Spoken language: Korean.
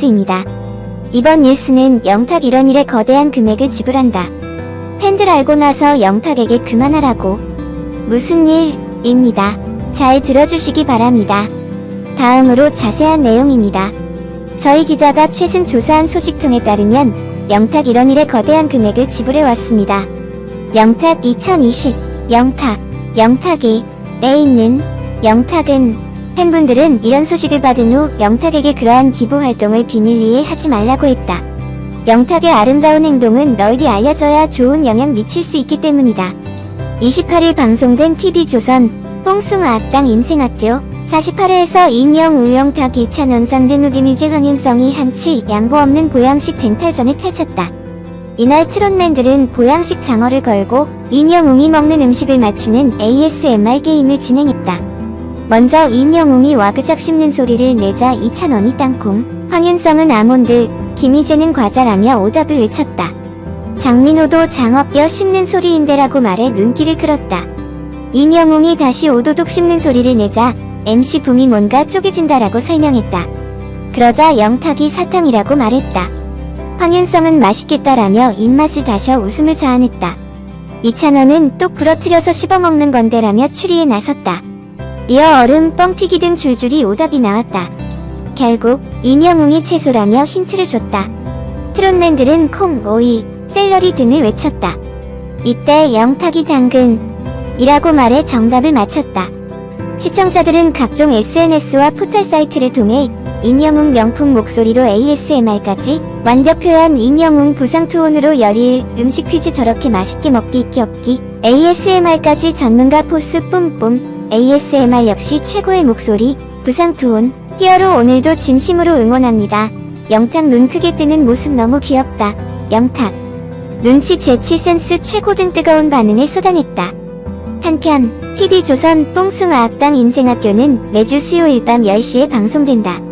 뉴스입니다. 이번 뉴스는 영탁 1원 1의 거대한 금액을 지불한다. 팬들 알고 나서 영탁에게 그만하라고. 무슨 일 입니다. 잘 들어주시기 바랍니다. 다음으로 자세한 내용입니다. 저희 기자가 최근 조사한 소식통에 따르면 영탁 1원 1의 거대한 금액을 지불해 왔습니다. 영탁 2020 영탁 영탁이 에 있는 영탁은 팬분들은 이런 소식을 받은 후 영탁에게 그러한 기부 활동을 비밀리에 하지 말라고 했다. 영탁의 아름다운 행동은 널리 알려져야 좋은 영향 미칠 수 있기 때문이다. 28일 방송된 TV조선 뽕숭아 악당 인생학교 48회에서 인영 우영탁 이찬 원상된 우기미즈 황윤성이 한치 양보 없는 보양식 쟁탈전을 펼쳤다. 이날 트롯맨들은 보양식 장어를 걸고 임영웅이 먹는 음식을 맞추는 ASMR 게임을 진행했다. 먼저 임영웅이 와그작 씹는 소리를 내자 이찬원이 땅콩, 황윤성은 아몬드, 김희재는 과자라며 오답을 외쳤다. 장민호도 장어뼈 씹는 소리인데라고 말해 눈길을 끌었다. 임영웅이 다시 오도독 씹는 소리를 내자 MC 붐이 뭔가 쪼개진다라고 설명했다. 그러자 영탁이 사탕이라고 말했다. 황윤성은 맛있겠다라며 입맛을 다셔 웃음을 자아냈다. 이찬원은 또 부러뜨려서 씹어먹는 건데라며 추리에 나섰다. 이어 얼음, 뻥튀기 등 줄줄이 오답이 나왔다. 결국 임영웅이 채소라며 힌트를 줬다. 트롯맨들은 콩, 오이, 샐러리 등을 외쳤다. 이때 영탁이 당근 이라고 말해 정답을 맞췄다. 시청자들은 각종 SNS와 포털 사이트를 통해 임영웅 명품 목소리로 ASMR까지 완벽 표현 임영웅 부상 투혼으로 열일 음식 퀴즈 저렇게 맛있게 먹기 있기 없기 ASMR까지 전문가 포스 뿜뿜 ASMR 역시 최고의 목소리 부상 투혼 히어로 오늘도 진심으로 응원합니다. 영탁 눈 크게 뜨는 모습 너무 귀엽다. 영탁 눈치 재치 센스 최고 등 뜨거운 반응을 쏟아냈다. 한편 TV조선 뽕숭아 악당 인생학교는 매주 수요일 밤 10시에 방송된다.